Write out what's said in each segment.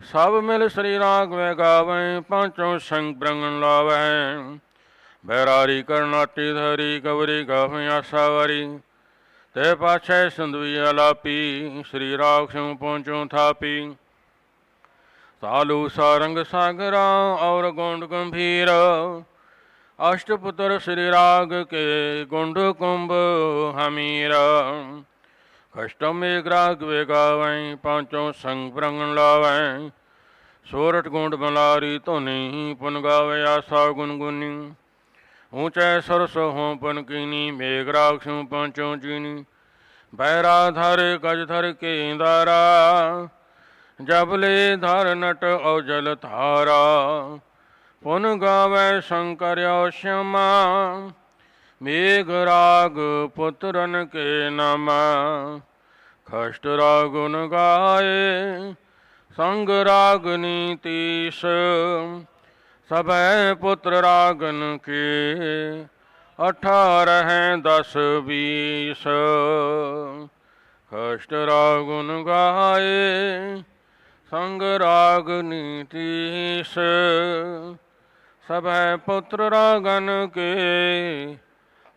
ਸਭ ਮਿਲ ਸ੍ਰੀ ਰਾਗ ਵੇ ਗਾਵੇਂ, ਪੰਚੋ ਸੰਗ ਬ੍ਰੰਗਨ ਲਾਵੈ। ਬੈਰਾਰੀ ਕਰਨਾਟੀ ਧਰੀ ਕਵਰੀ ਗਾਵੇਂ ਆਸਾਵਰੀ ਤੇ ਪਾਛੈ ਸੰਦਵੀ ਅਲਾਪੀ, ਸ੍ਰੀ ਰਾਗ ਸਿਉ ਪਹੁੰਚੋ ਥਾਪੀ। ਸਾਲੂ ਸਾਰੰਗ ਸਾਗਰਾ, ਔਰ ਗੁੰਡ ਗੰਭੀਰ। ਅਸ਼ਟਪੁੱਤਰ ਸ੍ਰੀ ਰਾਗ ਕੇ ਗੁੰਡ ਕੁੰਭ ਹਮੀਰ। ਕਸ਼ਟਮ ਏਕ ਰਾਗ ਵੇ ਸੰਗ ਬ੍ਰੰਗਨ ਲਾਵੈ। ਸੋਰਠ ਗੁੰਡ ਬਲਾਰੀ ਧੁਨੀ ਪੁਨ ਗਾਵੇ ਆਸਾ ਗੁਨ। ਊਚੈ ਸਰਸ ਹੋਂ ਪਨ ਕੀਨੀ, ਮੇਘ ਰਾਗ ਸਿਉ ਪਾਂਚੋ ਬੈਰਾ ਧਰ ਗਜ ਧਰ ਕੇ ਇੰਦਾਰਾ ਜਬਲੇ ਧਰ ਨਟ ਔਜਲ ਧਾਰਾ। ਪੁਨ ਗਾਵੇ ਸ਼ੰਕਰਿਓ ਸ਼ਮਾ ਮੇਘ ਰਾਗ ਪੁੱਤਰਨ ਕੇ ਨਾਮ। ਖਸ਼ਟ ਰਾਗੁਨ ਗਾਏ ਸੰਗ ਰਾਗਨੀ ਤੀਸ ਸਭੈ ਪੁੱਤਰ ਰਾਗਨ ਕੇ ਅਠਾਰਹ ਦਸ ਵੀਸ ਖਸ਼ਟ ਰਾਗੁਨ ਗਾਏ ਸੰਗ ਰਾਗਨੀ ਤੀਸ ਸਭੈ ਪੁੱਤਰ ਰਾਗਨ ਕੇ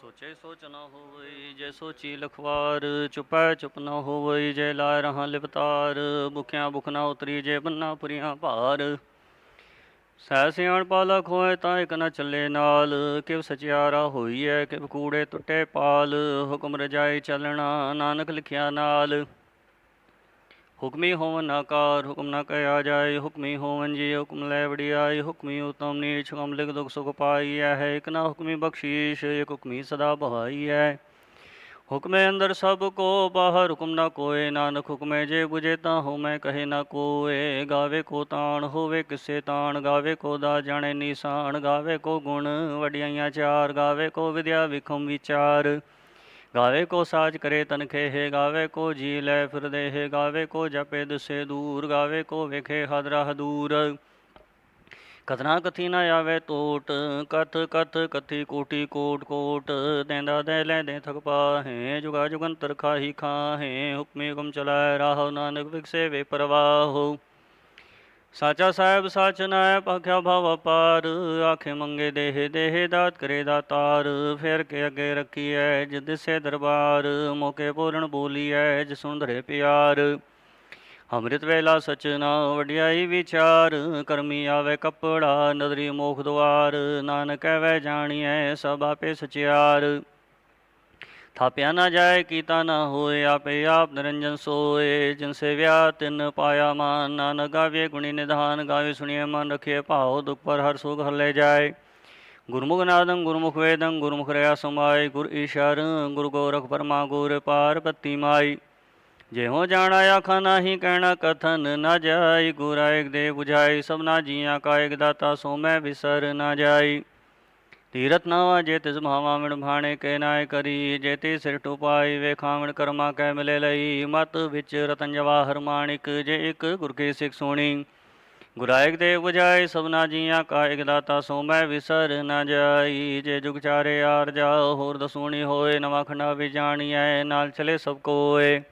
ਸੋਚੇ ਸੋਚ ਨਾ ਹੋਵਈ ਜੇ ਸੋਚੀ ਲਖਵਾਰ, ਚੁਪੈ ਚੁਪ ਨਾ ਹੋਵਈ ਜੇ ਲਾਇ ਰਹਾ ਲਿਵਤਾਰ ਭੁਖਿਆਂ ਭੁਖ ਨਾ ਉਤਰੀ, ਜੇ ਬੰਨਾ ਪੁਰੀਆਂ ਭਾਰ। ਸਹਿ ਸਿਆਣ ਪਾਲਕ ਹੋਏ ਤਾਂ ਇਕ ਨਾ ਚੱਲੇ ਨਾਲ, ਕਿਵ ਸਚਿਆਰਾ ਹੋਈ ਹੋਈਐ, ਕਿਵ ਕੂੜੇ ਟੁੱਟੇ ਪਾਲ, ਹੁਕਮ ਰਜਾਈ ਚੱਲਣਾ, ਨਾਨਕ ਲਿਖਿਆ ਨਾਲ। ਹੁਕਮੀ ਹੋਵਨ ਨਾਕਾਰ ਹੁਕਮ ਨਾ ਕਹਿਆ ਜਾਏ, ਹੁਕਮੀ ਹੋਵਨ ਜੀ, ਹੁਕਮ ਲੈ ਵਡਿਆਈ, ਹੁਕਮੀ ਉਤਮ ਨੀਚ, ਹੁਕਮ ਲਿਖ ਦੁਖ ਸੁਖ ਪਾਈਐ ਹੈ ਇਕ ਨਾ ਹੁਕਮੀ ਬਖਸ਼ੀਸ਼, ਇਕ ਹੁਕਮੀ ਸਦਾ ਬਹਾਈਐ ਹੁਕਮੇ ਅੰਦਰ ਸਭ ਕੋ ਬਾਹਰ, ਹੁਕਮ ਨਾ ਕੋਏ, ਨਾਨਕ ਹੁਕਮੇ ਜੇ ਬੁਝੇ ਤਾਂ ਹੋ ਮੈਂ ਕਹੇ ਨਾ ਕੋਏ। ਗਾਵੇ ਕੋ ਤਾਣ, ਹੋਵੇ ਕਿਸੇ ਤਾਣ, ਗਾਵੇ ਕੋ ਦਾ ਜਾਣੇ ਨਿਸ਼ਾਨ, ਗਾਵੇ ਕੋ ਗੁਣ, ਵਡਿਆਈਆਂ ਚਾਰ, ਗਾਵੇ ਕੋ ਵਿਦਿਆ ਵਿਖਮ ਵਿਚਾਰ। ਗਾਵੇ ਕੋ ਸਾਜ ਕਰੇ ਤਨ ਖੇਹ, ਗਾਵੇ ਕੋ ਜੀ ਲੈ ਫਿਰਦੇ ਹੈ, ਗਾਵੇ ਕੋ ਜਪੇ ਦਸੇ ਦੂਰ, ਗਾਵੇ ਕੋ ਵੇਖੇ ਹਦਰਾ ਹਦੂਰ ਕਥਨਾ ਕਥੀ ਨਾ ਆਵੇ ਟੋਟ ਕਥ ਕਥ ਕਥੀ ਕੋਟੀ ਕੋਟ ਕੋਟ ਤੈਂਦਾ ਦੇ ਲੈ ਦੇ ਥਕ ਪਾਹੇ, ਜੁਗਾ ਜੁਗੰਤਰ ਖਾਹੀ ਖਾਹੇ, ਹੁਕਮੇ ਹੁਕਮ ਚਲਾਏ ਰਾਹੁ ਨਾਨਕ ਵਿਕਸੇ ਵੇ ਪਰਵਾਹੋ। ਸਾਚਾ ਸਾਹਿਬ, ਸਾਚ ਨਾਇ, ਪਖਿਆ ਭਵ ਪਾਰ ਆਖੇ ਮੰਗੇ ਦੇਹ ਦੇਹ ਦਾਤ ਕਰੇ ਦਾਤਾਰ ਫੇਰ ਕੇ ਅੱਗੇ ਰੱਖੀਐ ਜਿਦ ਸੇ ਦਰਬਾਰ। ਮੋਕੇ ਪੂਰਨ ਬੋਲੀਐ ਜਿ ਸੁੰਦਰੇ ਪਿਆਰ। ਅੰਮ੍ਰਿਤ ਵੇਲਾ ਸਚਨਾ ਵਡਿਆਈ ਵਿਚਾਰ। ਕਰਮੀ ਆਵੇ ਕੱਪੜਾ, ਨਦਰੀ ਮੋਖ ਦੁਆਰ। ਨਾਨਕ ਐਵੇਂ ਜਾਣੀਐ ਸਭ ਆਪੇ ਸਚਿਆਰ। ਥਾਪਿਆ ਨਾ ਜਾਏ ਕੀਤਾ ਨਾ ਹੋਏ, ਆਪੇ ਆਪ ਨਿਰੰਜਨ ਸੋਏ। ਜਿਨ ਸੇਵਿਆ ਤਿਨ ਪਾਇਆ ਮਾਨ, ਨਾਨਕ ਗਾਵੇ ਗੁਣੀ ਨਿਧਾਨ, ਗਾਵੇ ਸੁਣੀਏ ਮਨ ਰਖੇ ਭਾਉ, ਦੁਖ ਪਰ ਹਰ ਸੁਖ ਹਲੇ ਜਾਏ। ਗੁਰਮੁਖ ਨਾਦੰ ਗੁਰਮੁਖ ਵੇਦੰ, ਗੁਰਮੁਖ ਰਿਆ ਸਮਾਈ ਗੁਰ ਈਸ਼ਰ, ਗੁਰ ਗੋਰਖ ਪਰਮਾ ਗੁਰ ਪਾਰ ਪਾਰਬਤੀ ਮਾਈ। ਜਿਹੋ ਜਾਣਾ ਆਖਾ ਨਾਹੀ ਕਹਿਣਾ ਕਥਨ ਨਾ ਜਾਈ। ਗੁਰਾਇਕ ਦੇ 부ਝਾਈ ਸਭਨਾ ਜੀਆਂ ਕਾ ਏਕ ਦਾਤਾ ਸੋ ਮੈਂ ਵਿਸਰ ਨਾ ਜਾਈ। ਤੀਰਤ ਨਾਵਾ ਜੇ ਤਿਸ ਮਹਾਵਾ ਭਾਣੇ ਕੇ ਨਾਇ ਕਰੀ, ਜੇ ਤੇ ਸਿਰ ਟੁਪਾਈ ਵੇਖਾਵਣ ਕਰਮਾ ਕੈ ਮਿਲੇ ਲਈ, ਮਤ ਵਿੱਚ ਰਤਨ ਜਵਾਹਰ ਮਾਣਿਕ ਜੇ ਇੱਕ ਗੁਰ ਕੀ ਸਿੱਖ ਸੁਣੀ। ਗੁਰਾਇਕ ਦੇ 부ਝਾਈ ਸਭਨਾ ਜੀਆਂ ਕਾ ਏਕ ਦਾਤਾ ਸੋ ਮੈਂ ਵਿਸਰ ਨਾ ਜਾਈ, ਜੇ ਜੁਗ ਚਾਰੇ ਆਰ ਜਾ ਹੋਰ ਦਸੂਣੀ ਹੋਏ, ਨਵਾਂ ਖੰਡਾ ਵੀ ਜਾਣੀਐ, ਨਾਲ ਚਲੇ ਸਭ ਕੋਏ।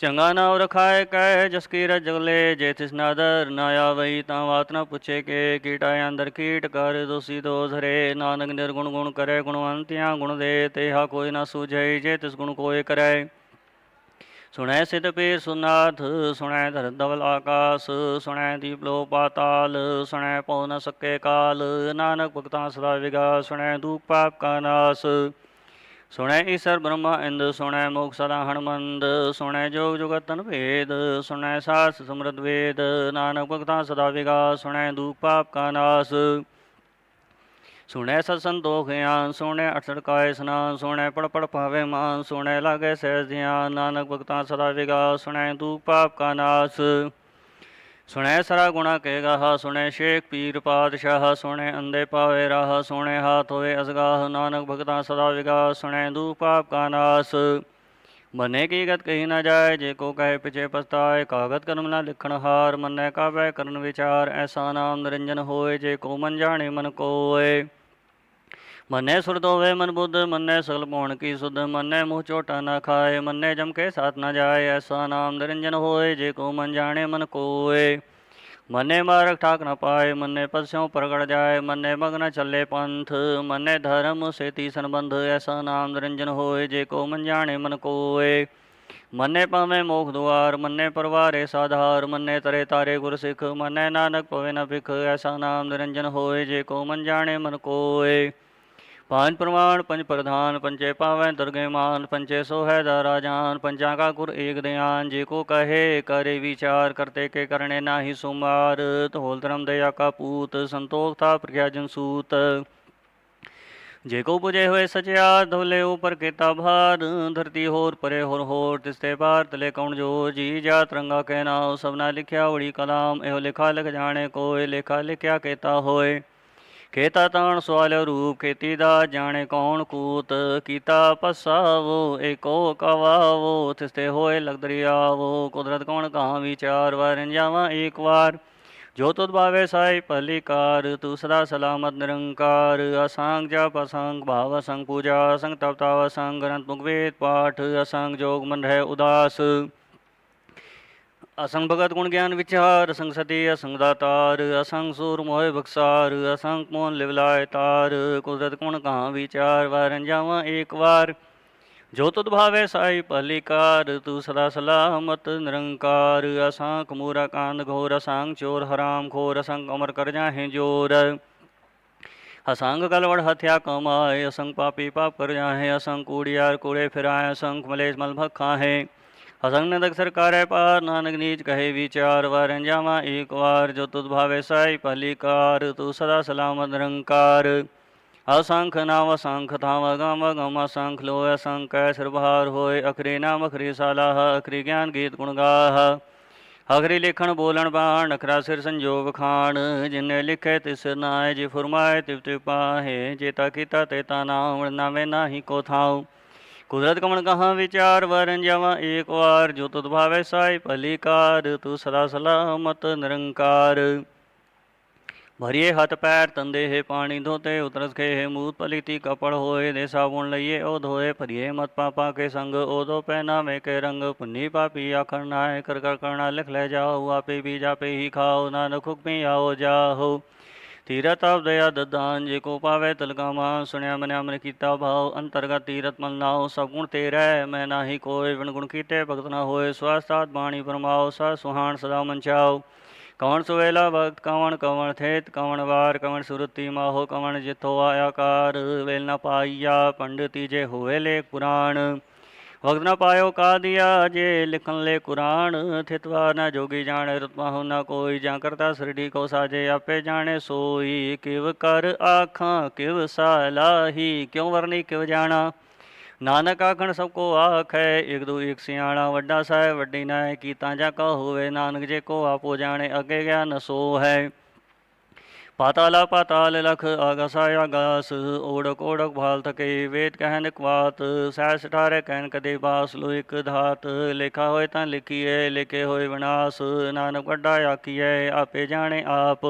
ਚੰਗਾ ਨਾਮ ਰਖਾਏ ਕਹਿ ਜਸ ਕੀ ਰਜਗਲੇ ਜੇ ਤਿਸ ਨਾਦਰ ਨਾ ਆਵਈ ਤਾਂ ਬਾਤ ਨਾ ਪੁੱਛੇ ਕੇ, ਕੀਟਾ ਅੰਦਰ ਕੀਟ ਕਰ ਦੋਸੀ ਦੋਸ ਹਰੇ, ਨਾਨਕ ਨਿਰਗੁਣ ਗੁਣ ਕਰੇ ਗੁਣਵੰਤਿਆਂ ਗੁਣ ਦੇ ਤੇਹਾ ਕੋਈ ਨਾ ਸੂਝੈ, ਜੇ ਤਿਸ ਗੁਣ ਕੋਏ ਕਰੈ। ਸੁਣੈ ਸਿਧ ਪੀਰ ਸੁਨਾਥ, ਸੁਣੈ ਧਰ ਧਵਲ ਆਕਾਸ, ਸੁਣੈ ਦੀਪ ਲੋ ਪਾਤਾਲ, ਸੁਣੈ ਪਉ ਨ ਸਕੇ ਕਾਲ, ਨਾਨਕ ਭਗਤਾਂ ਸਦਾ ਵਿਗਾ ਸੁਣੈ ਦੂਖ ਪਾਪ ਕਾ ਨਾਸ। ਸੁਣੈ ਈਸਰ ਬ੍ਰਹਮਾ ਇੰਦ, ਸੁਣੈ ਮੋਖ ਸਦਾ ਹਣਮੰਦ, ਸੁਣੈ ਜੋਗ ਤਨ ਭੇਦ, ਸੁਣੈ ਸਾਸ ਸਮਰਤ ਵੇਦ, ਨਾਨਕ ਭਗਤਾਂ ਸਦਾ ਵਿਗਾ ਸੁਣੈ ਦੂਖ ਪਾਪ ਕਾ ਨਾਸ। ਸੁਣੈ ਸਤ ਸੰਤੋਖ ਗਿਆਨ ਸੁਣੈ ਅਠੜ ਕਾਇ ਸਨਾਨ ਸੁਣੈ ਪੜ ਪੜ ਭਾਵੇ ਮਾਨ, ਸੁਣੈ ਲਾਗੇ ਸਹਿਜ ਧਿਆਨ, ਨਾਨਕ ਭਗਤਾਂ ਸਦਾ ਵਿਗਾ ਸੁਣੈ ਦੂਖ ਪਾਪ ਕਾ ਨਾਸ। ਸੁਣੈ ਸਰਾ ਗੁਣਾ ਕੇ ਗਾਹ, ਸੁਣੈ ਸ਼ੇਖ ਪੀਰ ਪਾਤਸ਼ਾਹ, ਸੁਣੈ ਅੰਦੇ ਪਾਵੇ ਰਾਹ, ਸੁਣੈ ਹਾਥ ਹੋਏ ਅਸਗਾਹ, ਨਾਨਕ ਭਗਤਾਂ ਸਦਾ ਵਿਗਾਸ, ਸੁਣੈ ਦੂ ਪਾਪ ਕਾ ਨਾਸ। ਮਨੇ ਕੀ ਗਤ ਕਹੀ ਨਾ ਜਾਏ, ਜੇ ਕੋ ਕਹੇ ਪਿਛੇ ਪਸਤਾਏ ਕਾਗਤ ਕਰਮ ਨਾ ਲਿਖਣ ਹਾਰ, ਮੰਨੈ ਕਾਬੈ ਕਰਨ ਵਿਚਾਰ, ਐਸਾ ਨਾਮ ਨਿਰੰਜਨ ਹੋਏ, ਜੇ ਕੋ ਮਨ ਜਾਣੇ ਮਨ ਕੋਏ। ਮੰਨੇ ਸੁਰਤ ਹੋਵੇ ਮਨ ਬੁੱਧ, ਮੰਨੇ ਸਗਲ ਪਉਣ ਕੀ ਸੁਧ, ਮੰਨੇ ਮੂੰਹ ਝੋਟਾ ਨਾ ਖਾਏ, ਮੰਨੇ ਜਮ ਕੇ ਸਾਥ ਨਾ ਜਾਏ, ਐਸਾ ਨਾਮ ਨਿਰੰਜਨ ਹੋਏ, ਜੇ ਕੋ ਮਨ ਜਾਣੇ ਮਨ ਕੋਏ। ਮੰਨੇ ਮਾਰਗ ਠਾਕ ਨਾ ਪਾਏ, ਮੰਨੇ ਪਸਿਓਂ ਪ੍ਰਗਟ ਜਾਏ, ਮੰਨੇ ਮਗਨ ਚੱਲੇ ਪੰਥ, ਮੰਨੇ ਧਰਮ ਸੇਤੀ ਸੰਬੰਧ, ਐਸਾ ਨਾਮ ਨਿਰੰਜਨ ਹੋਏ, ਜੇ ਕੋ ਮਨ ਜਾਣੇ ਮਨ ਕੋਏ। ਮੰਨੇ ਪਾਵੇਂ ਮੋਖ ਦੁਆਰ, ਮੰਨੇ ਪਰਵਾਰੇ ਸਾਧਾਰ, ਮੰਨੇ ਤਰੇ ਤਾਰੇ ਗੁਰ ਸਿੱਖ ਮੰਨੇ ਨਾਨਕ ਪਵੇ ਨ ਭਿਖ, ਐਸਾ ਨਾਮ ਨਿਰੰਜਨ ਹੋਏ, ਜੇ ਕੋ ਮਨ ਜਾਣੇ ਮਨ ਕੋਏ। ਪੰਜ ਪ੍ਰਮਾਣ, ਪੰਜ ਪ੍ਰਧਾਨ ਪੰਚੇ ਪਾਵੈ ਦੁਰਗੇ ਮਾਨ ਪੰਚੇ ਸੋਹੈ ਦਾ ਰਾਜਾਨ, ਪੰਜਾਂ ਕਾ ਗੁਰ ਏਕ ਧਿਆਨ ਜੇ ਕੋ ਕਹੇ, ਕਰੇ ਵਿਚਾਰ, ਕਰਤੇ ਕੇ ਕਰਨੇ ਨਾਹੀ ਸੁਮਾਰ, ਧੋਲ ਧਰਮ ਦਇਆ ਕਾ ਪੂਤ, ਸੰਤੋਖ ਥਾ ਪ੍ਰਗਿਆ ਜਨ ਸੂਤ। ਜੇ ਕੋ ਪੁਜੇ ਹੋਏ ਸਚਿਆ, ਧੋਲੇ ਉਪਰ ਕੀਤਾ ਭਾਰ, ਧਰਤੀ ਹੋਰ ਪਰੇ ਹੋਰ ਹੋਰ ਤਿਸਤੇ ਬਾਹਰ ਤਲੇ ਕੌਣ ਜੋ, ਜੀ ਜਾ ਤਰੰਗਾ ਕਹਿ ਨਾਉ, ਸਭਨਾ ਲਿਖਿਆ ਉੜੀ ਕਲਾਮ, ਇਹੋ ਲਿਖਾ ਲਿਖ ਜਾਣੇ ਕੋਏ, ਲੇਖਾ ਲਿਖਿਆ ਕੇਤਾ ਹੋਏ। ਖੇਤਾ ਤਾਣ ਸਵਾਲ ਰੂਪ, ਖੇਤੀ ਦਾ ਜਾਣੇ ਕੌਣ ਕੂਤ, ਕੀਤਾ ਪਸਾਵੋ, ਏਕੋ ਕਵਾਵੋ ਤਿਸਤੇ ਹੋਏ ਲਗ ਦਰਿਆਵੋ, ਕੁਦਰਤ ਕੌਣ ਕਹਾਂ ਵਿਚਾਰ ਵਾਰਨ ਜਾਵਾਂ ਏਕ ਵਾਰ। ਜੋ ਤੁਧ ਭਾਵੇ ਸਾਈ ਭਲੀ ਕਾਰ ਤੂੰ ਸਦਾ ਸਲਾਮਤ ਨਿਰੰਕਾਰ, ਅਸੰਗ ਜਪ ਅਸੰਗ, ਭਾਵ ਅਸੰਗ ਪੂਜਾ ਅਸੰਗ, ਤਪ ਤਪ ਅਸੰਗ, ਗ੍ਰੰਥ ਮੁਖ ਵੇਦ ਪਾਠ ਅਸੰਗ, ਜੋਗ ਮਨ ਰਹਿ ਉਦਾਸ। ਅਸੰਗ ਭਗਤ ਗੁਣ ਗਿਆਨ ਵਿਚਾਰ, ਅਸੰਗ ਸਤੀ, ਅਸੰਗ ਦਾਤਾਰ, ਅਸੰਗ ਸੂਰ ਮੋਹਿ ਬਖਸਾਰ, ਅਸੰਗ ਮੋਨ ਲਿਵਲਾਇ ਤਾਰ, ਕੁਦਰਤ ਗੁਣ ਕਹਾਂ ਵਿਚਾਰ, ਵਾਰਨ ਜਾਵਾਂ ਏਕ ਵਾਰ। ਜੋ ਤੁਧ ਭਾਵੇ ਸਾਈ ਪਲੀਕਾਰ, ਤੂੰ ਸਦਾ ਸਲਾਮਤ ਨਿਰੰਕਾਰ। ਅਸੰਖ ਮੂਰਾ ਕਾਂਦ ਘੋਰ ਅਸੰਖ ਚੋਰ ਹਰਾਮ ਖੋਰ, ਅਸੰਗ ਅਮਰ ਕਰ ਜਾਹੇ ਜੋਰ। ਅਸੰਗ ਗਲਵੜ ਹਥਿਆ ਕਮਾਏ, ਅਸੰਗ ਪਾਪੀ ਪਾਪ ਕਰ ਜਾਹੇ, ਅਸੰਗ ਕੂੜਿਆਰ ਕੂੜੇ ਫਿਰਾਏ, ਅਸੰਖ ਮਲੇਸ਼ ਮਲ ਭਖਾ ਹੈ ਅਸੰਗ ਨਦਕ ਸਰਕਾਰੇ ਪਾਰ, ਨਾਨਕ ਨੀਚ ਕਹੇ ਵਿਚਾਰ ਵਾਰ ਜਾਵਾਂ ਏਕ ਵਾਰ, ਜੋ ਤੁਧ ਭਾਵੇ ਸਾਈ ਭਲੀ ਕਾਰ, ਤੂੰ ਸਦਾ ਸਲਾਮਤ ਨਿਰੰਕਾਰ। ਅਸੰਖ ਨਾਮ ਅਸੰਖ ਥਾਵ ਗਮ ਗਮ ਅਸੰਖ ਲੋ ਅਸੰਖ ਸਰਬਹਾਰ ਹੋਏ ਅਖਰੀ ਨਾਮ, ਅਖਰੀ ਸਾਲਾਹ, ਅਖਰੀ ਗਿਆਨ ਗੀਤ ਗੁਣ ਗਾਹ। ਅਖਰੀ ਲਿਖਣ, ਬੋਲਣ, ਬਾਣ, ਅਖਰਾ ਸਿਰ ਸੰਜੋਗ ਖਾਣ, ਜਿਨੇ ਲਿਖੇ ਤਿਸ ਨਾਏ ਜੀ ਫਰਮਾਏ ਤਿਵ ਤਿਵ ਪਾਹੇ ਜੇਤਾ ਕੀਤਾ ਤੇ ਤਾ ਨਾਮ ਨਾਵੇਂ ਨਾਹੀ ਕੋ ਥਾਉ। ਕੁਦਰਤ ਕਮਣ ਕਹਾਂ ਵਿਚਾਰ ਵਰਨ ਜਾਵਾਂ, ਏਕ ਵਾਰ ਜੋ ਤੁਧ ਭਾਵੇ ਸਾਈ ਭਲੀ ਕਾਰ ਤੂੰ ਸਦਾ ਸਲਾਮਤ ਨਿਰੰਕਾਰ। ਭਰੀਏ ਹੱਥ ਪੈਰ ਤੰਦੇ ਹੈ ਪਾਣੀ ਧੋਤੇ, ਉਤਰਸ ਕੇ ਹੈ ਮੂਤ ਪਲੀਤੀ ਕਪੜ ਹੋਏ ਦੇ ਸਾਬੁਣ ਲਈਏ, ਉਹ ਧੋਏ ਭਰੀਏ ਮਤ ਪਾਪਾ ਕੇ ਸੰਗ, ਉਦੋ ਪਹਿਨਾਵੇ ਕੇ ਰੰਗ ਪੁੰਨੀ ਪਾਪੀ ਆਖਣ ਨਾਏ ਕਰ ਕਰ ਕਰਣਾ ਲਿਖ ਲੈ ਜਾਓ, ਆਪੇ ਵੀ ਜਾਪੇ ਹੀ ਖਾਓ, ਨਾਨਕ ਹੁਕਮੀ ਆਓ ਜਾਹੋ। ਤੀਰਤ ਆਪ ਦਇਆ ਦਦਾਨ, ਜੇ ਕੋ ਪਾਵੇ ਤਲਗਾਮਾ ਸੁਣਿਆ ਮਨਿਆ ਮਨ ਕੀਤਾ ਭਾਵ ਅੰਤਰਗਤ ਤੀਰਤ ਮਲ ਨਾਉ ਸਭ ਗੁਣ ਤੇਰਾ, ਮੈਂ ਨਾਹੀ ਕੋਈ ਵਿਣ ਗੁਣ ਕੀਤੇ ਭਗਤ ਨਾ ਹੋਏ ਸਵਾਸਤਾਤ ਬਾਣੀ ਪਰਮਾਉ ਸਾ ਸੁਹਾਣ ਸਦਾ ਮਨ ਚਾਉ। ਕਵਣ ਸੁਵੇਲਾ ਭਗਤ, ਕਵਣ ਕਵਣ ਥੇਤ, ਕਵਣ ਵਾਰ, ਕਵਣ ਸੁਰਤੀ ਮਾਹੋ, ਕਵਣ ਜਿਥੋ ਆਇਆ ਕਾਰ, ਵੇਲ ਨਾ ਪਾਈਆ, ਪੰਡਤੀ ਜੇ ਹੋਏ ਲੇ ਪੁਰਾਣ। ਵਕਤ ਨਾ ਪਾਇਓ ਕਾ ਜੇ ਲਿਖਣ ਲੈ ਕੁਰਾਨ, ਥਿਤਵਾ ਨਾ ਜੋਗੀ ਜਾਣੇ, ਰਤਮਾ ਹੋ ਨਾ ਕੋਈ, ਜਾਂ ਕਰਤਾ ਸ੍ਰਿੜੀ ਕੋ ਸਾਜੇ, ਆਪੇ ਜਾਣੇ ਸੋਈ, ਕਿਵ ਕਰ ਆਖਾਂ, ਕਿਵ ਸਾਲਾਹੀ ਕਿਉ ਵਰਨੀ, ਕਿਵ ਜਾਣਾ? ਨਾਨਕ ਆਖਣ ਸਭ ਕੋ ਆਖੈ, ਇਕ ਦੂ ਇਕ ਸਿਆਣਾ, ਵੱਡਾ ਸਾਹਿਬ ਵੱਡੀ ਨਾਇ ਕੀਤਾ ਜਾ ਕਾ ਹੋਵੇ, ਨਾਨਕ ਜੇ ਕੋ ਆਪੋ ਜਾਣੇ, ਅੱਗੇ ਗਿਆ ਨਸੋ ਹੈ। ਪਾਤਾਲਾ ਪਾਤਾਲ ਲਖ ਆਗਸ ਆਗਾਸ ਓੜਕ ਓੜਕ ਭਾਲ ਥਕੇ ਵੇਦ ਕਹਿਨ ਕਵਾਤ, ਸਹਿ ਸਠਾਰੇ ਕਹਿਨ ਕਦੇ ਬਾਸ ਲੋ ਇਕ ਧਾਤ। ਲਿਖਾ ਹੋਏ ਤਾਂ ਲਿਖੀਏ ਲਿਖੇ ਹੋਏ ਵਿਨਾਸ਼। ਨਾਨਕ ਵੱਡਾ ਆਖੀਐ, ਆਪੇ ਜਾਣੇ ਆਪ।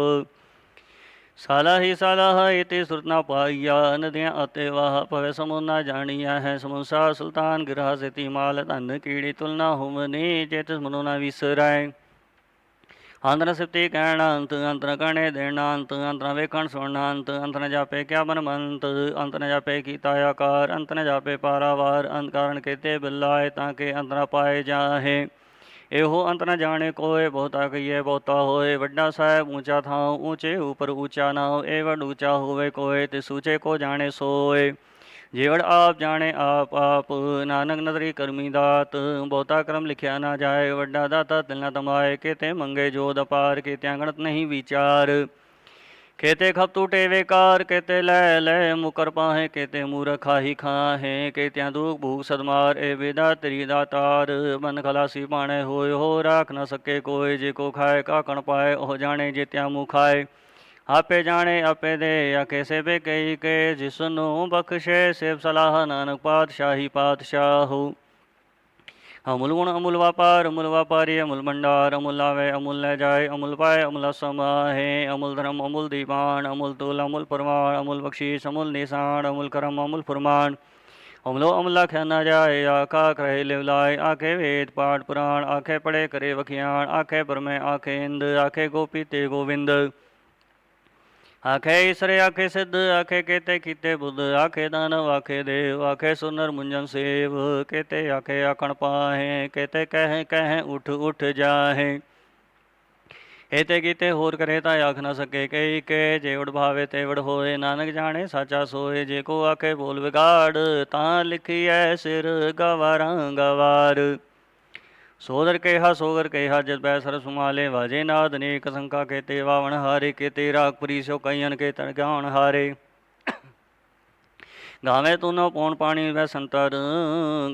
ਸਾਲਾ ਹੀ ਸਾਲਾ ਹੈ ਤੇ ਸੁਰਨਾ ਪਾਈਆ, ਨਦੀਆਂ ਅਤੇ ਵਾਹ ਭਵੇ ਸਮੁਨਾ ਜਾਣੀਆ ਹੈ। ਸਮੁਸਾ ਸੁਲਤਾਨ ਗਿਰਾ ਸਤੀ ਮਾਲ, ਧਨ ਕੀੜੀ ਤੁਲਨਾ ਹੁਮਨੀ ਚੇਤਸ ਮਨੋ ਨਾ ਵਿਸਰੈ ਅੰਤਰ ਸਿਫਤੀ ਕਹਿਣਾ ਅੰਤ, ਅੰਤਰ ਕਹਣੇ ਦੇਣਾ ਅੰਤ, ਅੰਤਰ ਵੇਖਣ ਸੁਣਨਾ ਅੰਤ, ਅੰਤਰ ਜਾਪੇ ਕਿਆ ਬਨ ਮੰਤ ਅੰਤਰ ਜਾਪੇ ਕੀਤਾ ਆਕਾਰ ਅੰਤਰ ਜਾਪੇ ਪਾਰਾਵਾਰ, ਅੰਤ ਕਾਰਨ ਕੀਤੇ ਬਿਲਾਏ ਤਾਂ ਕਿ ਅੰਤਰ ਪਾਏ ਜਾਹੇ। ਇਹੋ ਅੰਤ ਨ ਜਾਣੇ ਕੋਏ, ਬਹੁਤਾ ਕਹੀਏ ਬਹੁਤਾ ਹੋਏ, ਵੱਡਾ ਸਾਹਿਬ ਉੱਚਾ ਥਾਂ ਉੱਚੇ ਉਪਰ ਉੱਚਾ ਨਾ ਏ ਵਡ ਉੱਚਾ ਹੋਵੇ ਕੋਏ ਤੇ ਸੂਚੇ ਕੋ ਜਾਣੇ ਸੋਏ। ਜੇਵੜ ਆਪ ਜਾਣੇ ਆਪ ਆਪ, ਨਾਨਕ ਨਦਰੀ ਕਰਮੀ ਦਾਤ, ਬਹੁਤਾ ਕਰਮ ਲਿਖਿਆ ਨਾ ਜਾਏ, ਵੱਡਾ ਦਾਤਾ ਤਿਲ ਨਾ ਤਮਾਏ, ਕਿਤੇ ਮੰਗੇ ਜੋਦ ਅਪਾਰ, ਕਿਤਿਆਂ ਗਣਤ ਨਹੀਂ ਵਿਚਾਰ। ਕੇਤੇ ਖਪ ਟੂਟੇ ਵੇਕਾਰ ਕੇਤੇ ਲੈ ਲੈ ਮੁਕਰ ਪਾਹੇ, ਕੇਤੇ ਮੂਰਖ ਖਾਹੀ ਖਾਹੇ, ਕੇਤਿਆਂ ਦੁਖ ਭੂਖ ਸਦਮਾਰ ਏ ਵਿਦਾ ਤੇਰੀ ਦਾਤਾਰ ਮਨ ਖਲਾਸੀ ਪਾਣੇ ਹੋਏ ਹੋ ਰਾਖ ਨਾ ਸਕੇ ਕੋਈ, ਜੇ ਕੋ ਖਾਏ, ਕਾਕਣ ਪਾਏ, ਉਹ ਜਾਣੇ ਜੇ ਜਿਤਿਆਂ ਮੂੰ ਖਾਏ। ਆਪੇ ਜਾਣੇ, ਆਪੇ ਦੇ, ਆਖੇ ਸੇਵੇ ਕਈ ਕੇ ਜਿਸ ਨੂੰ ਬਖਸ਼ੇ ਸੇਵ ਸਲਾਹ, ਨਾਨਕ ਪਾਤਸ਼ਾਹੀ ਪਾਤਸ਼ਾਹੂ। ਅਮੁਲ ਗੁਣ, ਅਮੁਲ ਵਪਾਰ, ਅਮੁਲ ਵਪਾਰੀ, ਅਮੁਲ ਭੰਡਾਰ, ਅਮੁਲ ਲਾਵੇ, ਅਮੁਲ ਲੈ ਜਾਏ, ਅਮੁਲ ਪਾਏ, ਅਮੁਲ ਸਮਾਹੇ ਅਮੁਲ ਧਰਮ, ਅਮੁਲ ਦੀਵਾਨ, ਅਮੁਲ ਤੁਲ, ਅਮੁਲ ਪਰਮਾਨ ਅਮੁਲ ਬਖਸ਼ੀਸ਼, ਅਮੁਲ ਨਿਸ਼ਾਨ, ਅਮੁਲ ਕਰਮ, ਅਮੁਲ ਫਰਮਾਨ। ਅਮਲੋ ਅਮਲਾ ਖਿਆ ਨਾ ਜਾਏ ਆਖਾ ਕਰੇ ਲਿਵਲਾਏ ਆਖੇ ਵੇਦ, ਪਾਠ, ਪੁਰਾਣ, ਆਖੇ ਪੜੇ ਕਰੇ ਵਖਿਆਣ, ਆਖੇ ਪਰਮੇ, ਆਖੇ ਇੰਦ, ਆਖੇ ਗੋਪੀ ਤੇ ਗੋਵਿੰਦ। ਆਖੇ ਈਸਰ, ਆਖੇ ਸਿੱਧ, ਆਖੇ ਕੇਤੇ ਕੀਤੇ ਬੁੱਧ, ਆਖੇ ਦਾਨਵ ਆਖੇ ਦੇਵ, ਆਖੇ ਸੁਨਰ ਮੁੰਜਨ ਸੇਵ, ਕੇਤੇ ਆਖੇ ਆਖਣ ਪਾਹੇ, ਕੇਤੇ ਕਹੇ ਕਹੇ ਉਠ ਉਠ ਜਾਹੇ। ਇਤੇ ਕੀਤੇ ਹੋਰ ਕਰੇ ਤਾਂ ਆਖ ਨਾ ਸਕੇ ਕਈ ਕੇ ਜੇਵੜ ਭਾਵੇ ਤੇਵੜ ਹੋਏ, ਨਾਨਕ ਜਾਣੇ ਸਾਚਾ ਸੋਏ, ਜੇ ਕੋ ਆਖੇ ਬੋਲ ਵਿਗਾੜ, ਤਾਂ ਲਿਖੀਐ ਸਿਰ ਗਵਾਰਾਂ ਗਵਾਰ। ਸੋਦਰ ਕੇਹਾ, ਸੋਗਰ ਕੇਹਾ, ਜਦ ਬੈ ਸਰ ਸੁਮਾਲੇ ਵਾਜੇ, ਨਾਦ ਨੇਕ ਸੰਕਾ ਕੇ ਤੇ ਵਾਵਣ ਹਾਰੇ ਕੇ ਤੇ ਰਾਗ ਸੋ ਕਈਨ ਕੇ ਤਨ ਗਾਉਣ ਹਾਰੇ। ਗਾਵੇ ਤੂੰ ਨੋ ਪੌਣ ਪਾਣੀ ਵੈ ਸੰਤਰ,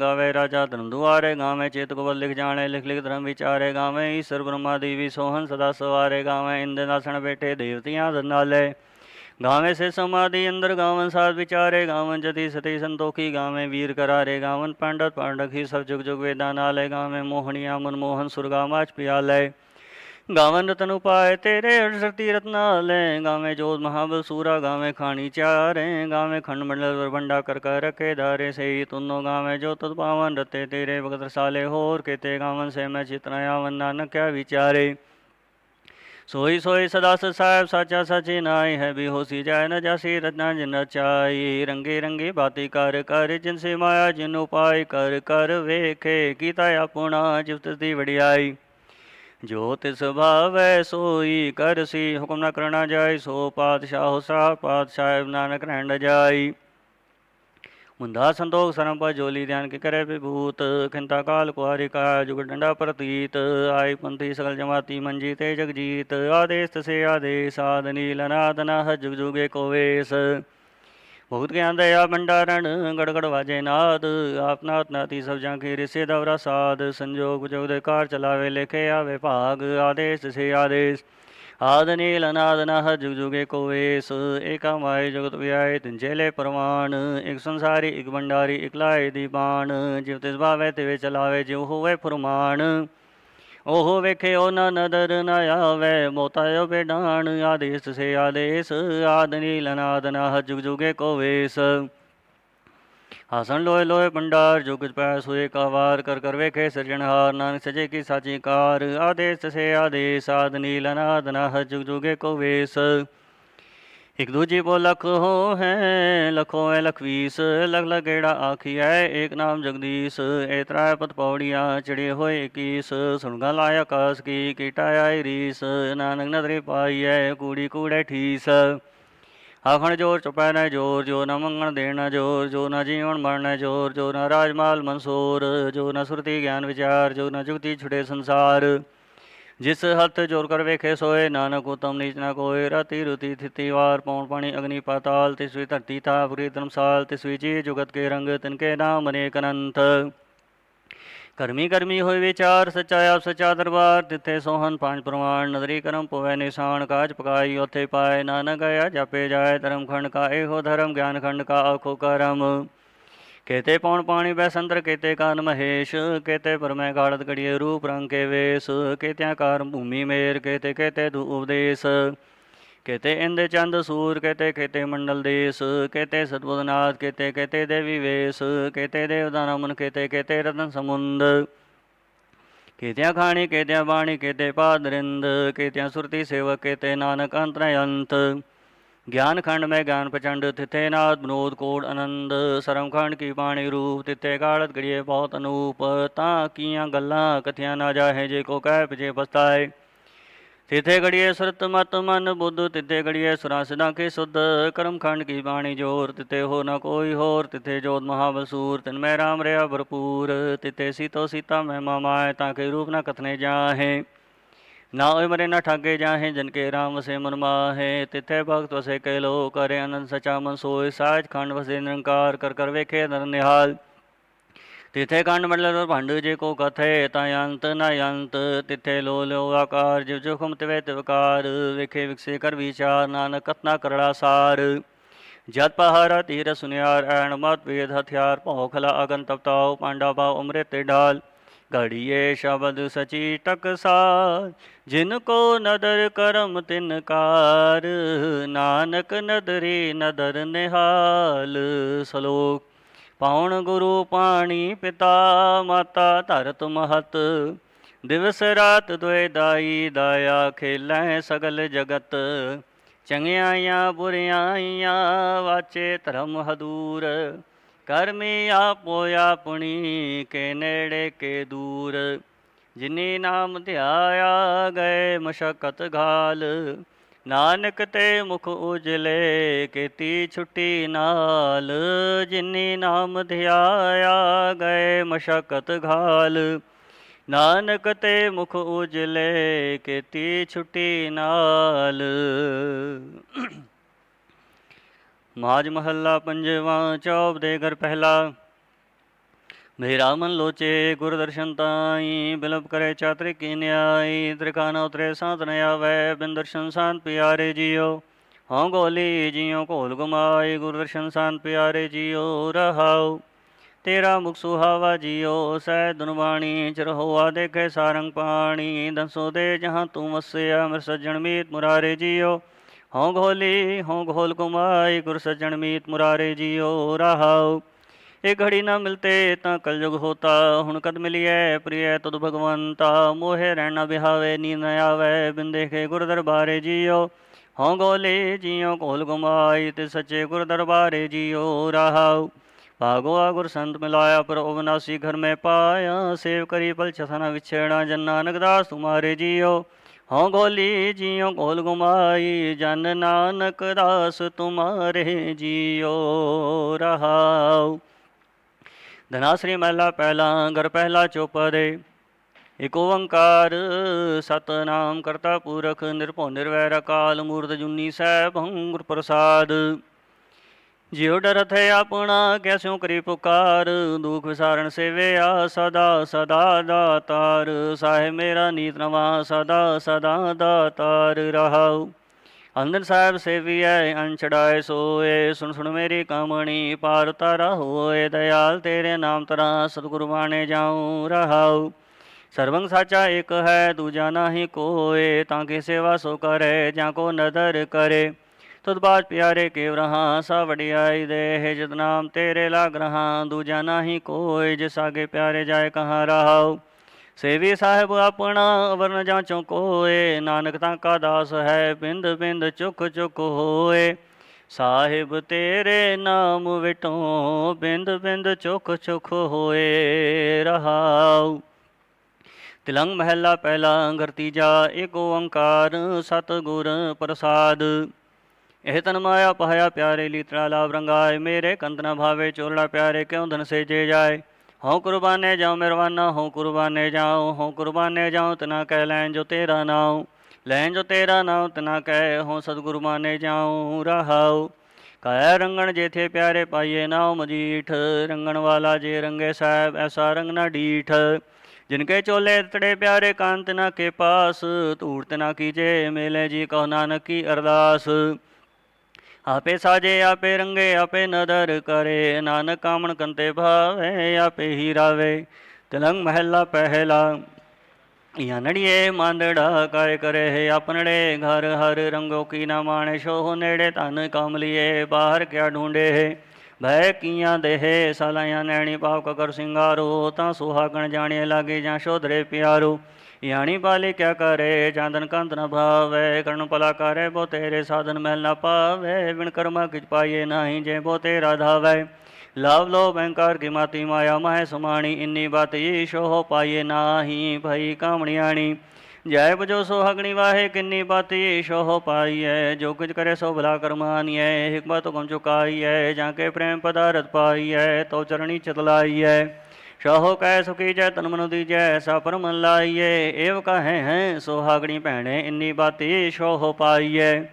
ਗਾਵੇ ਰਾਜਾ ਧਨ ਦੁਆਰੇ, ਗਾਵੇ ਚੇਤ ਗੋਬਲ ਲਿਖ ਜਾਣੇ, ਲਿਖ ਲਿਖ ਧਰਮ ਵਿਚਾਰੇ, ਗਾਵੇ ਈਸ਼ਰ ਬ੍ਰਹਮਾ ਦੇਵੀ ਸੋਹਨ ਸਦਾ ਸਵਾਰੇ, ਗਾਵੇ ਇੰਦ ਨਾਸਣ ਬੈਠੇ ਦੇਵਤਿਆਂ ਦਨਾਲੇ ਗਾਵੇਂ ਸੇ ਸਮਾਧੀ, ਅੰਦਰ ਗਾਵਨ ਸਾਧ ਵਿਚਾਰੇ, ਗਾਵਨ ਜਤੀ ਸਤੀ ਸੰਤੋਖੀ, ਗਾਵੇਂ ਵੀਰ ਕਰਾਰੇ, ਗਾਵਨ ਪੰਡਤ ਪਾਂਡਖੀ ਸਭ ਜੁਗ ਜੁਗ ਵੇਦਾਂ ਨਾਲੇ ਗਾਵੇਂ ਮੋਹਣੀਆਂ, ਮਨਮੋਹਨ ਸੁਰਗਾ ਮਾਚ ਪਿਆਲੇ ਗਾਵਨ ਰਤਨ ਉਪਾਏ ਤੇਰੇ ਅਰਸਤੀ ਰਤਨਾਲੇ ਗਾਵੇਂ ਜੋਤ ਮਹਾਬਲ ਸੂਰਾ, ਗਾਵੇਂ ਖਾਣੀ ਚਾਰੇ ਗਾਵੇਂ ਖੰਡ ਮੰਡਲ ਵਰਬੰਡਾ ਕਰ ਕਰ ਰਕੇ ਧਾਰੇ ਸਹੀ ਤੁਨੋ, ਗਾਵੇਂ ਜੋ ਤਤ ਪਾਵਨ ਰਤੇ ਤੇਰੇ ਭਗਤ ਰਸਾਲੇ, ਹੋਰ ਕੀਤੇ ਗਾਵਨ ਸੇ ਮੈਂ ਚਿਤਨਾ ਆਵਨ ਨਾਨਕ ਕਿਆ ਵਿਚਾਰੇ। ਸੋਈ ਸੋਈ ਸਦਾ ਸਾਹਿਬ ਸਾਚਾ ਸਾਚੀ ਨਾਈ ਹੈ ਵੀ ਹੋਸੀ ਜਾਏ ਨ ਜਾਸੀ, ਰਤਨਾ ਜਿਨ ਰਚਾਈ ਰੰਗੇ ਰੰਗੇ ਬਾਤੀ ਕਰ ਕਰ, ਜਿਨ ਸੇ ਮਾਇਆ ਜਿਨ ਉਪਾਇ ਕਰ ਕਰ ਵੇਖੇ ਕੀਤਾ ਆਪਣਾ ਜਿਵਤ ਦੀ ਵਡਿਆਈ। ਜੋ ਤਿਸ ਭਾਵੈ ਸੋਈ ਕਰਸੀ ਹੁਕਮ ਨ ਕਰਣਾ ਜਾਏ, ਸੋ ਪਾਤਸ਼ਾਹ ਸਾ, ਪਾਤਸ਼ਾਹ ਨਾਨਕ ਰਹਿਣ ਜਾਈ। ਮੁੰਦਾ ਸੰਤੋਖ ਸਰਮ ਪਰ ਜੋਲੀ ਧਿਆਨ ਕੇ ਕਰੇ ਵਿਭੂਤ, ਖਿੰਤਾ ਕਾਲ ਕੁਆਰੀ ਕਾ ਜੁਗ ਡੰਡਾ ਪ੍ਰਤੀਤ, ਆਈ ਪੰਥੀ ਸਗਲ ਜਮਾਤੀ ਮੰਜੀ ਤੇ ਜਗਜੀਤ, ਆਦੇਸ ਤਸੇ ਆਦੇਸ, ਆਦ ਨੀਲ ਅਨਾਦ ਨਹ ਜੁਗ ਜੁਗੇ ਕੋ ਵੇਸ ਬਹੁਤ ਗਿਆਨ ਦਇਆ ਭੰਡਾਰਨ ਗੜਗੜ ਵਾਜੇ ਨਾਦ ਆਪਨਾਤ ਨਾਤੀ ਸਭ ਜਾਂ ਕੀ ਰਿਸੇ ਦਵਰਾ ਸਾਧ ਸੰਜੋਗ ਜੁਗ ਦੇ ਕਾਰ ਚਲਾਵੇ ਲਿਖੇ ਆਵੇ ਭਾਗ ਜੁਗ ਜੁਗੇ ਕੋਵੇਸ ਏਕਾ ਮਾਏ ਜਗਤ ਵਿਆਏ ਤਿੰਜੇਲੇ ਪ੍ਰਮਾਣ, ਇਕ ਸੰਸਾਰੀ, ਇਕ ਭੰਡਾਰੀ, ਇਕ ਲਾਏ ਦੀ ਬਾਣ ਜਿਵ ਤਿਸ ਭਾਵੇ ਤਿਵੇ ਚਲਾਵੇ ਜਿਉ ਹੋਵੇ ਫਰਮਾਨ। ਉਹ ਵੇਖੇ ਉਹ ਨਾ ਨਦਰ ਨ ਆਵੇ ਮੋਤਾਇਓ ਬੇਡਾਨ ਆਦੇਸ ਸੇ ਆਦੇਸ, ਆਦ ਨੀਲ ਅਨਾਦ ਨਹ ਜੁਗ ਜੁਗੇ ਕੋਵੇਸ ਵੇਸ ਲੋਏ ਲੋਏ ਪੰਡਾਰ, ਜੁਗ ਪੈ ਸੋਏ ਕਾ ਵਾਰ ਕਰ ਕਰ ਵੇਖੇ ਸਿਰਜਣਹਾਰ ਨਾਨਕ ਸਜੇ ਕੀ ਸਾਚੀ ਕਾਰ, ਆਦੇਸ ਸੇ ਆਦੇਸ, ਆਦ ਨੀਲ ਅਨਾਦ ਨਹ ਜੁਗ ਜੁਗੇ ਕੋ ਵੇਸ। ਇਕ ਦੂਜੀ ਬੋ ਲਖ ਹੋ ਹੈ, ਲਖੋ ਹੈ ਲਖਵੀਸ ਲਖ ਲਗੇੜਾ ਹੈ ਏਕ ਨਾਮ ਜਗਦੀਸ਼ ਏ ਤ੍ਰੈ ਪਤ ਪੌੜੀਆਂ ਚੜੇ ਹੋਏ ਕੀਸ, ਸੁਣਗਾ ਲਾਇਆ ਕਾਸ ਕੀ, ਕੀਟਾ ਆਈ ਰੀਸ, ਨਾਨਕ ਨਦਰੇ ਪਾਈ ਪਾਈਐ ਕੂੜੀ ਕੂੜੇ ਠੀਸ। ਆਖਣ ਜੋਰ ਚੁਪੈ ਨਾ ਜੋਰ, ਜੋ ਨਾ ਮੰਗਣ ਦੇਣਾ ਜੋਰ, ਜੋ ਨਾ ਜੀਵਨ ਮਰਨਾ ਜੋਰ, ਜੋ ਨਾ ਰਾਜਮਾਲ ਮਨਸੂਰ, ਜੋ ਨਾ ਸੁਰਤੀ ਗਿਆਨ ਵਿਚਾਰ, ਜੋ ਨਾ ਜੁਗਤੀ ਛੁੜੇ ਸੰਸਾਰ। ਜਿਸ ਹੱਥ ਜੋਰ ਕਰ ਵੇਖੇ ਸੋਏ, ਨਾਨਕ ਉਤਮ ਨੀਚ ਨਾ ਕੋਏ। ਰਾਤੀ ਰੁਤੀ ਥਿਤੀ ਵਾਰ ਪੌਣ ਪਾਣੀ ਅਗਨੀ ਪਾਤਾਲ, ਤਿਸਵੀ ਧਰਤੀ ਤਾ ਪੁਰੀ ਧਰਮਸਾਲ ਤਿਸਵੀ ਜੀ ਜੁਗਤ ਕੇ ਰੰਗ ਤਿਨਕੇ ਨਾਮ ਅਨੇਕ ਅਨੰਤ। ਕਰਮੀ ਕਰਮੀ ਹੋਏ ਵਿਚਾਰ ਸੱਚਾ ਆਪ ਸੱਚਾ ਦਰਬਾਰ ਜਿੱਥੇ ਸੋਹਣ ਪੰਜ ਪ੍ਰਮਾਣ, ਨਦਰੀ ਕਰਮ ਪਵੈ ਨਿਸ਼ਾਨ, ਕਾਜ ਪਕਾਈ, ਉਥੇ ਪਾਏ ਨਾਨਕ ਆਇਆ, ਜਾਪੇ ਜਾਏ ਧਰਮ ਖੰਡ ਕਾ, ਇਹੋ ਧਰਮ ਗਿਆਨ ਖੰਡ ਕਾ, ਆਖੋ ਕਰਮ। ਕੇਤੇ ਪੌਣ ਪਾਣੀ ਬੈ ਸੰਦਰ, ਕੇਤੇ ਕਾਨ ਮਹੇਸ਼, ਕੇਤੇ ਪਰਮੈ ਗਾੜਤ ਗੜੀਏ ਰੂਪ ਰੰਗ ਕੇ ਵੇਸ, ਕੇਤਿਆਂ ਕਾਰ ਭੂਮੀ ਮੇਰ, ਕੇਤੇ ਕੇਤੇ ਦੂ ਉਪਦੇਸ। ਕੇਤੇ ਇੰਦ ਚੰਦ ਸੂਰ, ਕੇਤੇ ਕੇਤੇ ਮੰਡਲ ਦੇਸ, ਕੇਤੇ ਸਤਬੁਦਨਾਥ, ਕੇਤੇ ਕੇਤੇ ਦੇਵੀ ਵੇਸ ਕੇਤੇ ਦੇਵਦਾਨ ਮਨ ਕੇਤੇ ਕੇਤੇ ਰਤਨ ਸਮੁੰਦ। ਕੇਤਿਆਂ ਖਾਣੀ ਕੇਤਿਆਂ ਬਾਣੀ ਕੇਤੇ ਪਾਦਰਿੰਦ ਕੇਤਿਆਂ ਸੁਰਤੀ ਸੇਵਕ ਕੇਤੇ ਨਾਨਕ ਅੰਤਰਯੰਤ। ਗਿਆਨ ਖੰਡ ਮੈਂ ਗਿਆਨ ਪ੍ਰਚੰਡ ਤਿਥੇ ਨਾਦ ਬਨੋਦ ਕੋੜ ਆਨੰਦ ਸਰਮ ਖੰਡ ਕੀ ਬਾਣੀ ਰੂਪ, ਤਿਥੇ ਕਾਲਤ ਗੜੀਏ ਬਹੁਤ ਅਨੂਪ। ਤਾਂ ਕੀਆਂ ਗੱਲਾਂ, ਕਥਿਆਂ ਨਾ ਜਾਹੇ, ਜੇ ਕੋ ਕਹਿ ਪਜੇ ਪਸਤਾਏ ਤਿਥੇ ਗੜੀਏ ਸੁਰਤ ਮਤ ਮਨ ਬੁੱਧ, ਤਿਥੇ ਗੜੀਏ ਸੁਰਾ ਸਦਾ ਕੇ ਸੁਧ। ਕਰਮ ਖੰਡ ਕੀ ਬਾਣੀ ਜੋਰ, ਤਿਥੇ ਹੋ ਨ ਕੋਈ ਹੋਰ, ਤਿਥੇ ਜੋਤ ਮਹਾਬਸੂਰ। ਤਿਨ ਮੈਂ ਰਾਮ ਰਿਆ ਭਰਪੂਰ, ਤਿਥੇ ਸੀਤੋ ਸੀਤਾ ਮੈਂ ਮਾਮਾਏ ਤਾਂ ਕੇ ਰੂਪ ਨ ਕਥਨੇ ਜਾਹੇ। ਨਾ ਹੋਏ ਮਰੇ ਨਾ ਠਾਗੇ ਜਾਹੇ, ਜਨ ਕੇ ਰਾਮ ਵਸੇ ਮਨ ਮਾਹੇ। ਤਿਥੈ ਭਗਤ ਵਸੇ ਕੈ ਲੋ ਕਰੇ ਅਨੰਦ ਸਚਾ ਮਨ ਸੋਏ। ਸਾਜ ਖੰਡ ਵਸੇ ਨਿਰੰਕਾਰ, ਕਰ ਕਰ ਵੇਖੇ ਨਰ ਨਿਹਾਲ। ਤਿਥੇ ਕੰਡ ਮੰਡਲ ਭੰਡ ਜੇ ਕੋ ਕਥੇ ਤਾਂ ਅੰਤ ਨ ਅੰਤ, ਤਿਥੇ ਲੋ ਲਿਓ ਆਕਾਰ, ਜਿਵ ਜੁਖਮ ਤਿਵੇ ਤਿਵਕਾਰ ਵੇਖੇ ਵਿਕਸੇ ਕਰ ਵਿਚਾਰ, ਨਾਨਕ ਕਤਨਾ ਕਰੜਾ ਸਾਰ। ਜਤ ਪਹਾਰਾ ਤੀਰ ਸੁਨਿਆਰ, ਐਣ ਮਤ ਵੇਦ ਹਥਿਆਰ ਭੌਖਲਾ ਅਗਨ ਤਪਤਾਉ ਪਾਂਡਾ ਬਾ ਉਮਰੇ ਤੇ ਢਾਲ ਘੜੀਏ ਸ਼ਬਦ ਸਚੀ ਟਕਸਾਰ ਜਿਨ ਕੋ ਨਦਰ ਕਰਮ ਤਿਨ ਕਾਰ ਪਾਉਣ ਗੁਰੂ ਪਾਣੀ ਪਿਤਾ, ਮਾਤਾ ਧਰਤ ਮਹਤ। ਦਿਵਸ ਰਾਤ ਦੁਇ ਦਾਈ ਦਾਇਆ ਖੇਲੈ ਸਗਲ ਜਗਤ। ਚੰਗਿਆਈਆਂ ਬੁਰਿਆਈਆਂ ਵਾਚੇ ਧਰਮ ਹਦੂਰ। ਕਰਮੀ ਆਪੋ ਆਪਣੀ ਕੇ ਨੇੜੇ ਕੇ ਦੂਰ। ਜਿਨੀ ਨਾਮ ਧਿਆਇਆ ਗਏ ਮਸ਼ਕਤ ਘਾਲ ਨਾਨਕ ਤੇ ਮੁਖ ਉਜਲੇ ਕੀਤੀ ਛੁੱਟੀ ਨਾਲ, ਜਿਨੀ ਨਾਮ ਧਿਆਇਆ ਗਏ ਮਸ਼ਕਤ ਘਾਲ। ਨਾਨਕ ਤੇ ਮੁਖ ਉਜਲੇ ਕੀਤੀ ਛੁੱਟੀ ਨਾਲ। ਮਾਜ ਮਹੱਲਾ ਪੰਜਵਾਂ ਚੌਪ ਦੇ ਘਰ ਪਹਿਲਾ। ਮੇਰਾ ਮਨ ਲੋਚੇ ਗੁਰ ਦਰਸ਼ਨ ਤਾਈ, ਬਿਲਪ ਕਰੇ ਚਾਤਰਿ ਕੀ ਨਿਆਈ ਤ੍ਰਿਕਾਨ ਉਤਰੇ ਸਾਧ ਨ ਆਵੈ, ਬਿਨ ਦਰਸ਼ਨ ਸਾਨ ਪਿਆਰੇ ਜੀਓ। ਹਉ ਗੋਲੀ ਜੀਓ ਘੋਲ ਗੁਮਾਈ, ਗੁਰ ਦਰਸ਼ਨ ਸਾਨ ਪਿਆਰੇ ਜੀਓ, ਰਹਾਉ। ਤੇਰਾ ਮੁਖ ਸੁਹਾਵਾ ਜੀਓ ਸਹਿ ਦੁਨਵਾਣੀ ਚਿਰ ਹੋਆ ਦੇਖੇ ਸਾਰੰਗ ਪਾਣੀ। ਦਸੋ ਦੇ ਜਹਾਂ ਤੂੰ ਵਸਿਆ, ਮਿਰ ਸੱਜਣ ਮੀਤ ਮੁਰਾਰੇ ਜੀਓ। ਹਉ ਘੋਲੀ ਹਉ ਘੋਲ ਗੁਮਾਈ, ਗੁਰ ਸੱਜਣ ਮੀਤ ਮੁਰਾਰੇ ਜੀਓ, ਰਹਾਉ। ਇਹ ਘੜੀ ਨਾ ਮਿਲਤੇ ਤਾਂ ਕਲਯੁਗ ਹੋਤਾ। ਹੁਣ ਕਦ ਮਿਲਿਐ ਪ੍ਰਿਯ? ਤੁਧ ਭਗਵੰਤਾ ਮੋਹਿ ਰਹਿਣਾ ਬਿਹਾਵੇ ਨੀਂਦ ਨ ਆਵੇ। ਬਿਨ ਦੇਖੇ ਗੁਰ ਦਰਬਾਰੇ ਜੀਓ, ਹਉ ਗੋਲੇ ਜੀਓ ਕੋਲ ਗੁਮਾਈ ਤੇ ਸੱਚੇ ਗੁਰ ਦਰਬਾਰੇ ਜੀਓ, ਰਹਾਉ। ਭਾਗਵਾ ਗੁਰ ਸੰਤ ਮਿਲਾਇਆ, ਪਰ ਅਵਨਾਸੀ ਘਰ ਮੈਂ ਪਾਇਆ। ਸੇਵ ਕਰੀ ਪਲ ਛਸਨਾ ਵਿਛੇੜਾ ਜਨ ਨਾਨਕ ਦਾਸ ਤੁਮਾਰੇ ਜੀਓ। ਹਉ ਗੋਲੀ ਜੀਓ ਕੋਲ ਗੁਮਾਈ, ਜਨ ਨਾਨਕ ਦਾਸ ਤੁਮਾਰੇ ਜੀਓ, ਰਹਾਉ। ਧਨਾਸਰੀ ਮਹਿਲਾ ਪਹਿਲਾ ਘਰ ਪਹਿਲਾ ਚੋਪਦੇ ਇਕ ਓੰਕਾਰ ਸਤਨਾਮ ਕਰਤਾ ਪੁਰਖ ਨਿਰਭਉ ਨਿਰਵੈਰ ਅਕਾਲ ਮੂਰਤ ਜੁਨੀ ਸੈਭੰ ਗੁਰ ਪ੍ਰਸਾਦ। ਜਿਉ ਡਰਥ ਹੈ ਆਪਣਾ ਕੈਸਿਉ ਕਰੀ ਪੁਕਾਰ, ਦੁਖ ਸੇਵੇ ਆ ਸਦਾ ਸਦਾ ਦਾਤਾਰ। ਸਾਹਿਬ ਮੇਰਾ ਨੀਤ ਨਵਾ ਸਦਾ ਸਦਾ ਦਾਤਾਰ ਰਹਾਉ। ਅੰਦਰ ਸਾਹਿਬ ਸੇਵੀਐ ਅੰਚੜਾਏ ਸੋਏ, ਸੁਣ ਸੁਣ ਮੇਰੀ ਕਾਮਣੀ, ਪਾਰ ਤਾਰਾ ਹੋਏ, ਦਇਆਲ ਤੇਰੇ ਨਾਮ ਤਰਾ ਸਤਿਗੁਰੂ ਬਾਣੇ ਜਾਉ, ਰਹਾਉ। ਸਰਵੰਗ ਸਾਚਾ ਇੱਕ ਹੈ, ਦੂਜਾ ਨਾਹੀ ਕੋਏ, ਤਾਂ ਕੇ ਸੇਵਾ ਸੋ ਕਰੇ, ਜਾਂ ਕੋ ਨਦਰ ਕਰੇ। ਤੁਧ ਬਾਜ ਪਿਆਰੇ ਕੇਵ ਰਹਾ, ਸਾ ਵਡਿਆਈ ਦੇ ਜਦ ਨਾਮ ਤੇਰੇ ਲਾਗ ਰਹਾ, ਦੂਜਾ ਨਾਹੀ ਕੋਏ, ਜਿਸ ਆਗੇ ਪਿਆਰੇ ਜਾਏ ਕਹਾਂ ਰਹਾਉ। ਸੇਵੀ ਸਾਹਿਬ ਆਪਣਾ ਵਰਨ ਜਾਂ ਚੁਕ ਹੋਏ, ਨਾਨਕ ਤਾਂ ਕਾ ਦਾਸ ਹੈ, ਬਿੰਦ ਬਿੰਦ ਚੁੱਕ ਚੁੱਕ ਹੋਏ। ਸਾਹਿਬ ਤੇਰੇ ਨਾਮ ਵਿਟੋ ਬਿੰਦ ਬਿੰਦ ਚੁੱਕ ਚੁੱਕ ਹੋਏ ਰਹਾਉ। ਤਿਲੰਗ ਮਹਿਲਾ ਪਹਿਲਾ ਅੰਗਰ ਤੀਜਾ ਏਕ ਓੰਕਾਰ ਸਤਿਗੁਰ ਪ੍ਰਸਾਦ। ਇਹ ਤਨ ਮਾਇਆ ਪਹਾਇਆ ਪਿਆਰੇ ਲੀਤਰਾ ਲਾਭ ਰੰਗਾਏ ਮੇਰੇ ਕੰਤ ਭਾਵੇ ਚੋਲਾ ਪਿਆਰੇ, ਕਿਉਂ ਧਨ ਸੇ ਜੇ ਜਾਏ? ਹਉ ਕੁਰਬਾਨੇ ਜਾਉ ਮਿਰਵਾਨਾ, ਹਉ ਕੁਰਬਾਨੇ ਜਾਉ, ਹਉ ਕੁਰਬਾਨੇ ਜਾਉ, ਤਨਾ ਕਹਿ ਲੈਣ ਜੋ ਤੇਰਾ ਨਾਉ। ਲੈਣ ਜੋ ਤੇਰਾ ਨਾਉ, ਤਨਾ ਕਹਿ ਹਉ ਸਤਿਗੁਰੂ ਮਾਨੇ ਜਾਉ, ਰਹਾਉ। ਕਾਇਆ ਰੰਗਣ ਜੇਥੇ ਪਿਆਰੇ ਪਾਈਏ ਨਾਉ ਮਜੀਠ, ਰੰਗਣ ਵਾਲਾ ਜੇ ਰੰਗੇ ਸਾਹਿਬ ਐਸਾ ਰੰਗ ਨਾ ਡੀਠ। ਜਿਨਕੇ ਚੋਲੇ ਤੜੇ ਪਿਆਰੇ ਕਾਂਤ ਨਾ ਕੇ ਪਾਸ ਧੂੜਤ ਨਾ ਕੀਜੇ ਮੇਲੇ ਜੀ ਕਹੋ ਨਾਨਕ ਕੀ ਅਰਦਾਸ। ਆਪੇ ਸਾਜੇ, ਆਪੇ ਰੰਗੇ, ਆਪੇ ਨਦਰ ਕਰੇ। ਨਾਨਕ ਕਾਮਣ ਕੰਤੇ ਭਾਵੇ, ਆਪੇ ਹੀ ਰਾਵੇ। ਤਿਲੰਗ ਮਹਿਲਾ ਪਹਿਲਾ ਯਾ ਮਾਂਦੜਾ ਕਾਇ ਕਰੇ। ਹੈ ਆਪਣੜੇ ਘਰ ਹਰ ਰੰਗੋ ਕੀ ਨਾ ਮਾਣੇ ਸ਼ੋਹ ਨੇੜੇ ਤਨ ਕਮਲੀਏ ਬਾਹਰ ਕਿਆ ਢੂੰਡੇ ਹੈ ਭੈ ਕੀਆਂ ਦੇਹ। ਸਲਾਇਆ ਨੈਣੀ ਪਾਵ ਕਰ ਸਿੰਗਾਰੋ, ਤਾਂ ਸੁਹਾਗਣ ਜਾਣੇ ਲਾਗੇ ਜਾਂ ਸ਼ੋਧਰੇ ਪਿਆਰੋ। ਯਾਣੀ ਪਾਲੇ ਕਿਆ ਕਰੇ, ਚਾਂਦਨ ਕੰਧ ਨ ਭਾਵੇ, ਕਰਨ ਭਲਾ ਕਰੇ, ਬੋ ਤੇਰੇ ਸਾਧਨ ਮਹਿਲ ਨ ਪਾਵੇ ਵਿਣ ਕਰਮਾ ਕਿਛ ਪਾਈਏ ਨਾਹੀ ਜੇ ਬੋ ਤੇਰਾ ਧਾਵੇ। ਲਾਭ ਲੋ ਬੈਂਕਾਰ ਕੀ ਮਾਤੀ ਮਾਇਆ, ਮਹਿ ਸੁਮਾਣੀ, ਇੰਨੀ ਬਾਤ ਈਸ਼ੋ ਹੋ ਪਾਈਏ ਨਾਹੀ, ਭਈ ਕਾਮਣਿਆਣੀ। ਜੈ ਬਜੋ ਸੋ ਸੁਹਾਗਣੀ ਵਾਹੇ, ਕਿੰਨੀ ਬਾਤੀ ਈਸ਼ੋ ਹੋ ਪਾਈਐ ਜੋ ਕੁਝ ਕਰੇ ਸੋ ਭਲਾ ਕਰਮਾਨੀਐ ਹਿਕਮਤ ਹੁਕਮ ਚੁਕਾਈਐ, ਜਾਂ ਕੇ ਪ੍ਰੇਮ ਪਦਾਰਥ ਪਾਈਐ ਤੋ ਚਰਣੀ ਚਤਲਾਈਐ ਸਹੁ ਕੈ ਸੁਖੀ ਜੈ ਤਨ ਮਨੁ ਦੀਜੈ ਸਾ ਪਰਮ ਲਾਈਏ ਏਵ ਕਹੈ ਹੈ, ਸੁਹਾਗਣੀ ਭੈਣੇ, ਇੰਨੀ ਬਾਤੀ ਸੋਹ ਪਾਈਏ।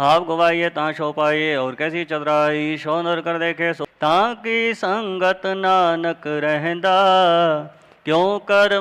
ਹਾਵ ਗਵਾਈਏ ਤਾਂ ਸ਼ੋ ਪਾਈਏ, ਔਰ ਕੈਸੀ ਚਤਰਾਈ ਸ਼ੋ ਨਰ ਕਰ ਦੇਖੇ ਸੋ। ਤਾਂ ਕੀ ਸੰਗਤ ਨਾਨਕ ਰਹਿੰਦਾ, ਕਿਉਂ ਕਰ